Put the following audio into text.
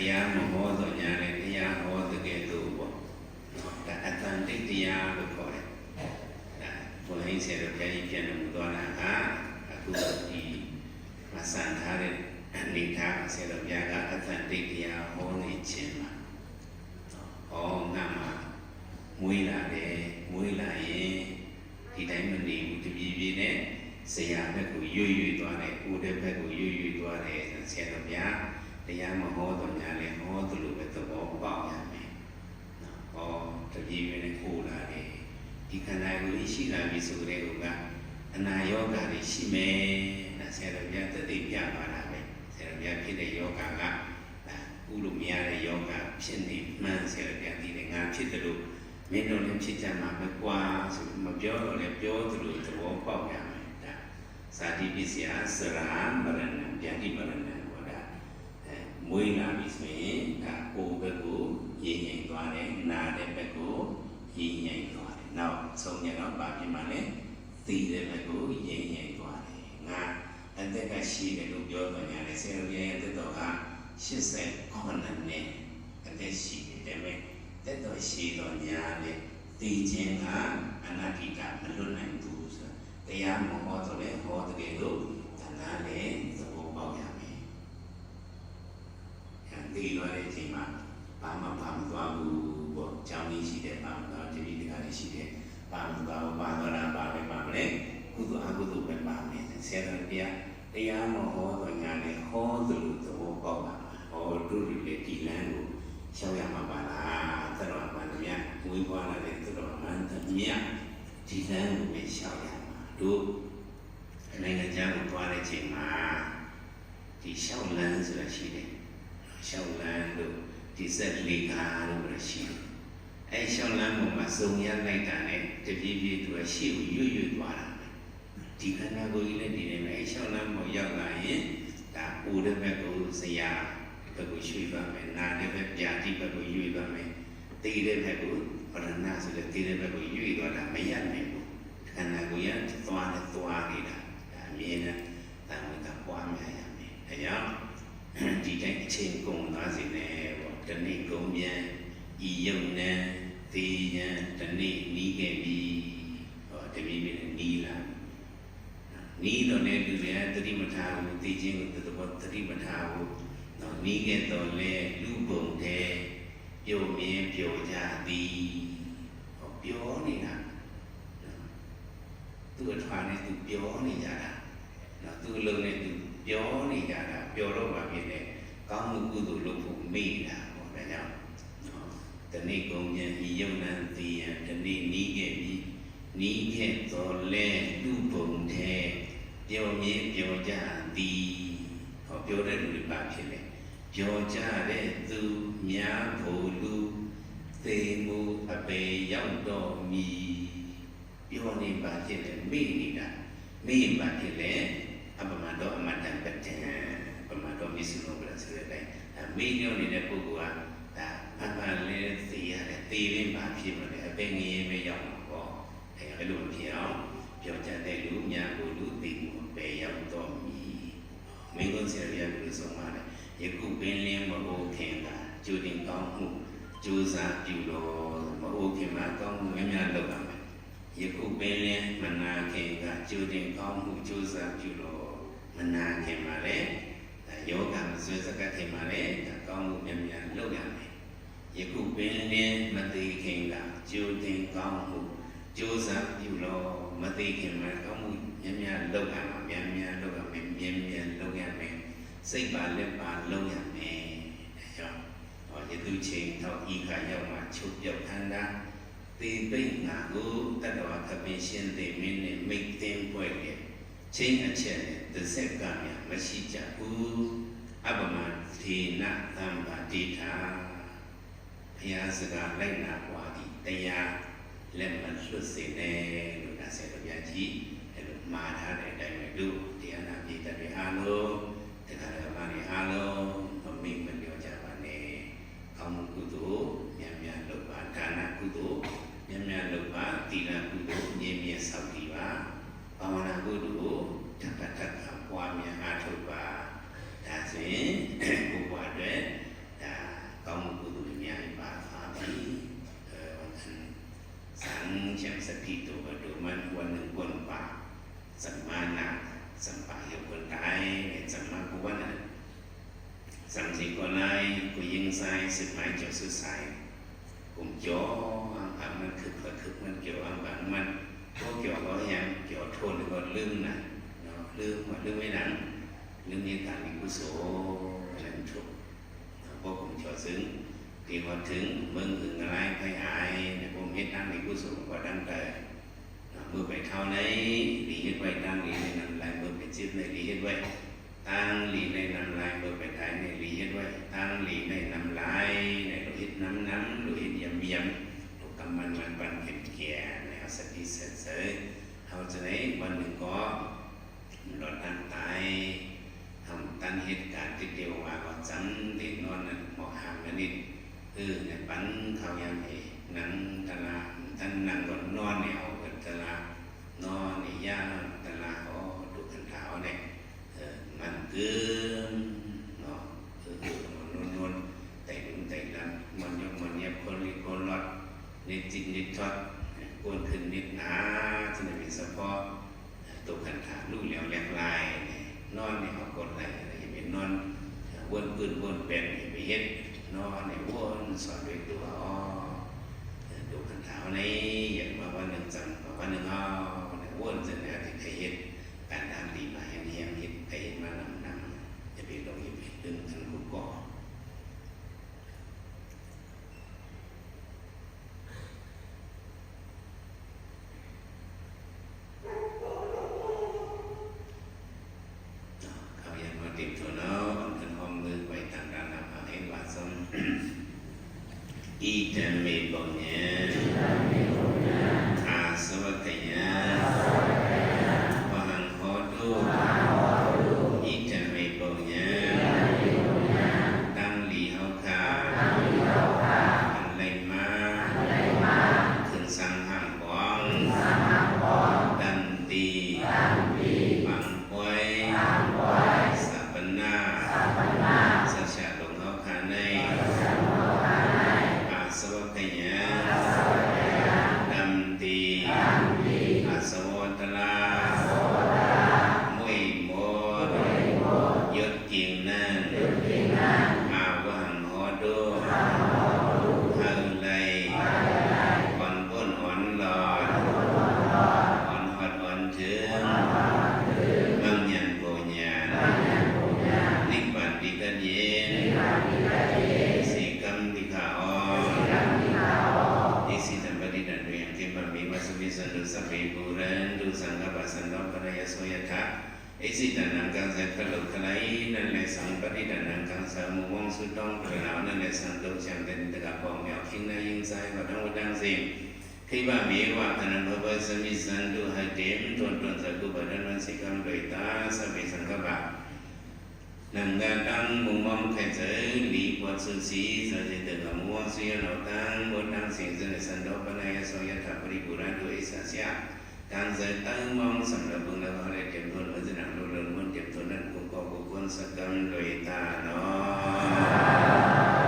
တရားမဟောတော့ညာနဲ့တရားဟောတဲ့ကဲ့သို့ပေါ့နော်ဒါအတ္တတိတ်တရားလို့ခေါ်တယ်ဒါဘုရားရှင်ရဲ့ဘုရားကြီးပြန်လို့သွားတာဟာအခုဒီမဆန်ထားတဲ့အနေထားဆရာတော်ဘုရားကအတ္တတိတ်တရားဟောနေခြင်းမှာဟောငါမှာမွေးလာတယ်မွေးလာရင်ဒီတိုင်းမနေဘူးတပြေးပြေးနဲ့ဆရာဘက်ကိုရွရွသွားတယ်ကိုယ်တဲ့ဘက်ကိုရွရွသွားတယ်ဆရာတော်ဘုရား တရားမဟောတော့ညာလည်းဟောသလိုပဲသဘောပေါက်ရမယ်။ဟောတပြေးပြေးနဲ့ခိုးလာတယ်။ဒီခန္ဓာကိုယ်ရှိလာပြီဆိုတဲ့ကအနာယောဂါတွေရှိမယ်။ဒါဆရာတော်ဘုရားတသိပြပါတာပဲ။ဆရာတော်ဘုရားဖြစ်တဲ့ယောဂါကဒါကုလို့မရတဲ့ယောဂါဖြစ်နေမှန်းဆရာတော်ဘုရားဒီငါဖြစ်တယ်လို့မင်းတို့လည်းဖြစ်ကြမှာပဲကွာဆိုမပြောတော့လည်းပြောသလိုသဘောပေါက်ရမယ်။ဒါသာတိပစ္စယစရာမရဏဗျာတိမရဏဟောတာအဲ မွေးလာပြီဆိုရင်ဒါကိုယ်ဘက်ကိုရင်းငိမ်သွားတယ်နာတဲ့ဘက်ကိုရင်းငိမ်သွားတယ်နောက်ဆုံးရတော့ဗာပြမှာလဲသိတဲ့ဘက်ကိုရင်းငိမ်သွားတယ်ငါအသက်ကရှိတယ်လို့ပြောတော့ညာလေဆရာရဲ့တက်တော်က89နှစ်အသက်ရှိတယ်မဲ့တက်တော်ရှိတော့ညာလေသိခြင်းကအနာတိကမလွတ်နိုင်ဘူးဆိုတရားမဟောတော့လေဟောတကယ်လို့တဏှာလည်းသဘောပေါက်ရ မယ်တည်သွားတဲ့အချိန်မှာဘာမှဘာမသွားဘူးပေါ့။ကြောင်းကြီးရှိတယ်ဘာမှသွားတတိတကားရှိတယ်ဘာမှသွားဘာသွားတာဘာပဲပါမလဲကုသအကုသပဲပါမယ်ဆရာတော်တရားတရားမဟောတော့ညာနဲ့ဟောသလိုသဘောပေါက်ပါဟောတို့တွေလည်းဒီလမ်းကိုရှောက်ရမှာပါလားသတော်မှန်မြတ်ဝေးပွားလာတဲ့သတော်မှန်မြတ်ဒီလမ်းကိုပဲရှောက်ရမှာတို့နိုင်ငံခြားကိုသွားတဲ့ချိန်မှာဒီရှောက်လန်းဆိုတာရှိတယ် ရှောင်းလန်းတို့ဒီဆက်လေးကားတို့လည်းရှိတယ်။အဲရှောင်းလန်းပေါ်မှာစုံရလိုက်တာနဲ့တပြေးပြေးသူကရှေ့ကိုရွတ်ရွတ်သွားတာပဲ။ဒီခန္ဓာကိုယ်ကြီးလည်းဒီနေ့ပဲရှောင်းလန်းပေါ်ရောက်လာရင်ဒါပူတဲ့ဘက်ကိုဇရာဘက်ကိုရွှေ့သွားမယ်။နာတဲ့ဘက်ပြာတိဘက်ကိုရွှေ့သွားမယ်။တေးတဲ့ဘက်ကိုပရဏဆိုတဲ့တေးတဲ့ဘက်ကိုရွှေ့သွားတာမရနိုင်ဘူး။ခန္ဓာကိုယ်ကသွားနဲ့သွားနေတာဒါအမြင်နဲ့တန်ဝင်ကပွားများရမယ်။အဲကြောင့် ဒီတိုင်းအချိန်ကုန်သွားစေနဲ့ပေါ့ တနေ့ကုန်ပြန်ဤယုံနဲ့သေရန်တနေ့နီးခဲ့ပြီဟောတပည့်ပြည့်နီးလာနီးတော့လည်းလူတွေတတိမထားဘူးသိချင်းကိုသဘောတတိမထားဘူးနော်နီးခဲ့တော့လေလူပုံတဲ့ပြုံမြင်ပြုံကြသည်ဟောပြောနေတာသူအထွားနဲ့သူပြောနေကြတာနော်သူအလုံးနဲ့သူပြောနေကြတာပြောတော့မှဖြစ်တယ်ကောင်းမှုကုသိုလ်လုပ်ဖို့မေ့တာပေါ့ဒါကြောင့်နော် တနေ့ကုန်ပြန်ဤယုံနံသိယံတနေ့နီးခဲ့ပြီနီးခဲ့တော်လဲလူပုံတဲ့ပြောမြင်ပြောကြသည်ဟောပြောတဲ့လူတွေပါဖြစ်တယ်ပြောကြတဲ့သူများဖို့လူသေမှုအပေရောက်တော်မီပြောနေပါဖြစ်တယ်မေ့နေတာမေ့ပါဖြစ်လေအပမတော်အမတန်ပတ္တံပမတော်မြစ်စုလို့ပြောဆိုတဲ့အတိုင်းဒါမေ့ညောနေတဲ့ပုဂ္ဂိုလ်ကဒါအ မှန်လဲသိရတယ်သိရင်ပါဖြစ်မလဲအပင်ငရေပဲရောက်မှာပေါ့အဲအဲ့လိုဖြစ်အောင်ပြောကြတဲ့လူများကိုလူသိမှုပဲရောက်တော့မီမင်းတို့ဆရာရကိုဆုံးပါလေယခုပင်လင်းမဟုတ်ခင်ကကြိုတင်ကောင်းမှုကြိုးစားပြုလို့မဟုတ်ခင်မှာကောင်းမှုများများလုပ်ရမယ်ယခုပင်လင်းမနာခင်ကကြိုတင်ကောင်းမှုကြိုးစားပြုလို့မနာခင်မှာလေယောဂမဆွေးစကတ်ခင်မှာလေကောင်းမှုများများလုပ်ရမယ် ယခုပင်လင်းမသိခင်ကကြိုတင်ကောင်းမှုကြိုးစားပြုလို့မသိခင်မှာကောင်းမှုများများလုပ်ရမှာများများလုပ်ရမယ်မြင်မြင်လုပ်ရမယ်စိတ်ပါလက်ပါလုပ်ရမယ်အဲကြောင့်ဟောယသူချိန်တော့ဤခါရောက်မှချုပ်ပြောက်ခန္ဓာသေပိတ်ငါကိုတတ္တဝါကပင်ရှင်သေမင်းနဲ့မိတ်သိမ်းပွဲလေချင်းအချက်နဲ့သစ္စာကများမရှိကြဘူးအပမဒေနသံပါတိထာ ဘုရားစကားလိုက်နာပွားသည်တရားလက်မလွတ်စေနဲ့လို့ဒါဆက်တော်ပြကြီး ว่นสั่งสิกว่าลายกุยิงทราสุดไม้เจ้าซื้อสายกุ่มจ่ออังผังมันคึกเผื่คึกมันเกี่ยวอังบังมันก็เกี่ยวเขาอย่งเกี่ยวโทนหรือว่าลืมนะเนาะลืมว่าลืมไม่หนังลืมนี่ต่างมีกุศลอะไรทุกพวกกุ่มจ่อซึ้งทีว่าถึงเมืองถึงอะไรใครหายในพวกเฮ็ดนั่งมีกุศลกว่าดั้งแต่เมื่อไปเข้าในดีเฮ็ดไว้ดั้งดีในนั้นแรงเมื่อไปจิตในดีเฮ็ดไว้ tăng lý này nằm lại mưa phải thái này lý hết vậy tăng lý này nằm lại này đồ hết nắm nắm đồ hết yếm yếm đồ cầm bàn bàn bàn kẹp kẻ này họ sẽ đi sẽ sẽ họ จะได้วันหนึ่งก็รถอันตายทำตันเหตุการณ์ที่เดียวว่าก็จำติดนอนนั่นหมอหามนั่นนี่คือในปั้นเขายังไอ้นังตลาท่านนั่งก็นอนเนี่ยเอากันตลานอนในย่างตลาเขาดูกันเท้าเนี่ย มันเกินเนาะคือมันนวลนแต่งแต่งนั้นมันยกมันเย็บคนริคนรอดนิดจิตนิดทอดกวนขึ้นนิดหนาที่จะเป็นเฉพาะตัวกันถาลูกเหลียวแหลกลายนอนเนี่ยเขากดอะไรอะไรอย่างเป็นนอนวนปืนวนเป็นไปเฮ็ด nó này quân soạn về đồ họ đồ khẩn thảo này dẫn mà văn nâng rằng กิ่งนั่นอาวังหอดู ไอ้สิ่งนั้งกลุกไลนั่นแหละสังปฏิดันนังกังสามุวังสุดต้องเผือหนาวนั่นแหละสังตุจังเต็นตะกบปองเหมียวขิงนายิงใจกัดทั้งวัดทั้งสิ่งคิบามีว่าธนังพระเบสมิสันตุหัดเดมตนตนสักุบัดนันสิกรรมเบิดตาสเปสังกบะนังกาตั้งมุมมองแค่เจอหลีกวัดสุสีจะเจตกับมัสุยนเอาตั้งบนทั้งสิ่งจะในสันโดปนายสอยถาปริปุระโดยสัจยา การใส่ตั้งมองสำหรับเบื้องเราอะเก็บทนมันจะหนักลงเรื่องมันเก็บตัวนั้นกูก็กูควรสักกันโดยตาเนาะ